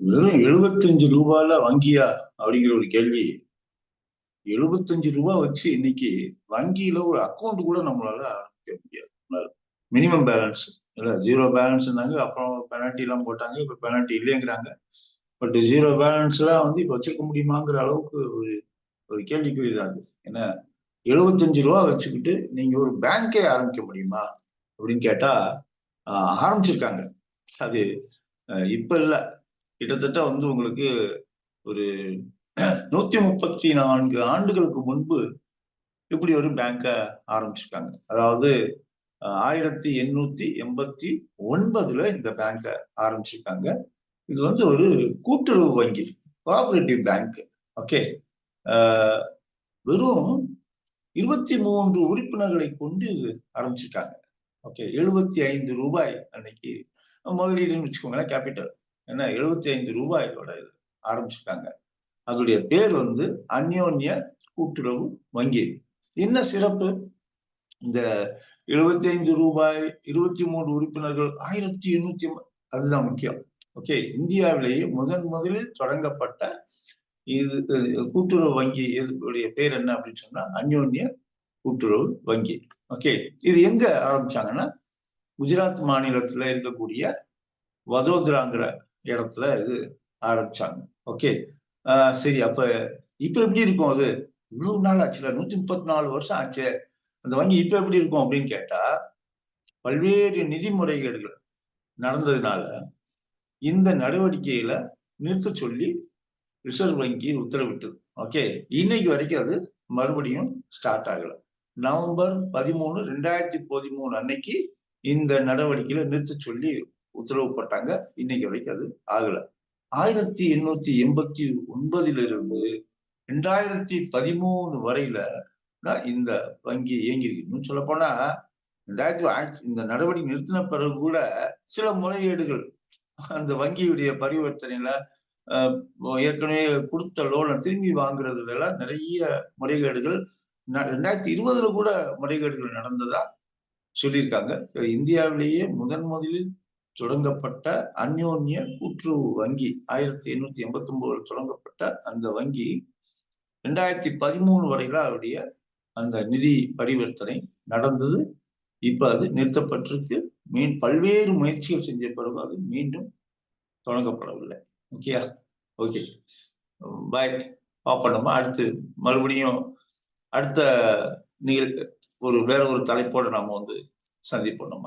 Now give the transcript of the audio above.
வெறும் எழுபத்தஞ்சு ரூபால வங்கியா? அப்படிங்கிற ஒரு கேள்வி. எழுபத்தஞ்சு ரூபாய் வச்சு இன்னைக்கு வங்கியில ஒரு அக்கௌண்ட் கூட நம்மளால ஆரம்பிக்க முடியாது. மினிமம் பேலன்ஸ் இல்ல ஜீரோ பேலன்ஸ்னாங்க அப்புறம் பெனால்ட்டி எல்லாம் போட்டாங்க இப்ப பெனால்ட்டி இல்லைங்கிறாங்க. பட் ஜீரோ பேலன்ஸ் எல்லாம் வந்து இப்ப வச்சிருக்க முடியுமாங்கிற அளவுக்கு ஒரு ஒரு கேள்விக்குரிய இதாகுது. ஏன்னா எழுபத்தஞ்சு ரூபா வச்சுக்கிட்டு நீங்க ஒரு பேங்கே ஆரம்பிக்க முடியுமா? அப்படின்னு கேட்டா ஆரம்பிச்சிருக்காங்க. அது இப்ப இல்லை. கிட்டத்தட்ட வந்து உங்களுக்கு ஒரு நூத்தி முப்பத்தி நான்கு ஆண்டுகளுக்கு முன்பு இப்படி ஒரு பேங்க ஆரம்பிச்சிருக்காங்க. அதாவது ஆயிரத்தி எண்ணூத்தி எண்பத்தி ஒன்பதுல இந்த பேங்க ஆரம்பிச்சிருக்காங்க. இது வந்து ஒரு கூட்டுறவு வங்கி கோஆபரேட்டிவ் பேங்க் ஓகே வெறும் இருபத்தி மூன்று உறுப்பினர்களை கொண்டு ஆரம்பிச்சிருக்காங்க. ஓகே எழுபத்தி ஐந்து ரூபாய் அன்னைக்கு முதலீடுன்னு வச்சுக்கோங்களேன் கேபிட்டல் ஏன்னா எழுபத்தி ஐந்து ரூபாயோட இது ஆரம்பிச்சிருக்காங்க. அதோடைய பேர் வந்து அந்யோன்ய கூட்டுறவு வங்கி. என்ன சிறப்பு? இந்த எழுபத்தி ஐந்து ரூபாய் இருபத்தி மூன்று உறுப்பினர்கள் ஆயிரத்தி எண்ணூத்தி அதுதான் முக்கியம். ஓகே இந்தியாவிலேயே முதன் முதலில் தொடங்கப்பட்ட இது கூட்டுறவு வங்கி இதனுடைய பேர் என்ன அப்படின்னு சொன்னா அந்யோன்ய கூட்டுறவு வங்கி. ஓகே இது எங்க ஆரம்பிச்சாங்கன்னா குஜராத் மாநிலத்துல இருக்கக்கூடிய வதோதராங்கிற இடத்துல இது ஆரம்பிச்சாங்க. ஓகே சரி அப்ப இப்ப எப்படி இருக்கும் அது? இவ்வளவு நாள் ஆச்சுல நூத்தி முப்பத்தி நாலு வருஷம் ஆச்சு. அந்த வங்கி இப்ப எப்படி இருக்கும் அப்படின்னு கேட்டா பல்வேறு நிதி முறைகேடுகள் நடந்ததுனால இந்த நடவடிக்கையில நிறுத்த சொல்லி ரிசர்வ் வங்கி உத்தரவிட்டது. ஓகே இன்னைக்கு வரைக்கும் அது மறுபடியும் ஸ்டார்ட் ஆகல. நவம்பர் பதிமூணு ரெண்டாயிரத்தி பதிமூணு அன்னைக்கு இந்த நடவடிக்கையில நிறுத்த சொல்லி உத்தரவு போட்டாங்க. இன்னைக்கு வரைக்கும் அது ஆகல. ஆயிரத்தி எண்ணூத்தி எண்பத்தி ஒன்பதிலிருந்து ரெண்டாயிரத்தி பதிமூணு வரையில தான் இந்த வங்கி இயங்கியிருக்கு. இன்னும் சொல்ல போனா ரெண்டாயிரத்தி இந்த நடவடிக்கை நிறுத்தின பிறகு கூட சில முறைகேடுகள். அந்த வங்கியுடைய பரிவர்த்தனையில ஏற்கனவே கொடுத்த லோனை திரும்பி வாங்குறதுல எல்லாம் நிறைய முறைகேடுகள் ரெண்டாயிரத்தி இருபதுல கூட முறைகேடுகள் நடந்ததா சொல்லியிருக்காங்க. இந்தியாவிலேயே முதன் முதலில் தொடங்கப்பட்ட அந்யோன்ய கூட்டுறவு வங்கி. ஆயிரத்தி எண்ணூத்தி எண்பத்தி ஒன்பதுல தொடங்கப்பட்ட அந்த வங்கி ரெண்டாயிரத்தி பதிமூணு வரையில அவருடைய அந்த நிதி பரிவர்த்தனை நடந்தது. இப்ப அது நிறுத்தப்பட்டிருக்கு. மீன் பல்வேறு முயற்சிகள் செஞ்ச பிறகு அது மீண்டும் தொடங்கப்படவில்லை. ஓகேயா ஓகே பாய் பாப்போம். அடுத்து மறுபடியும் அடுத்த நிகழ் ஒரு வேற ஒரு தலைப்போட நாம வந்து சந்திப்போம் நம்ம.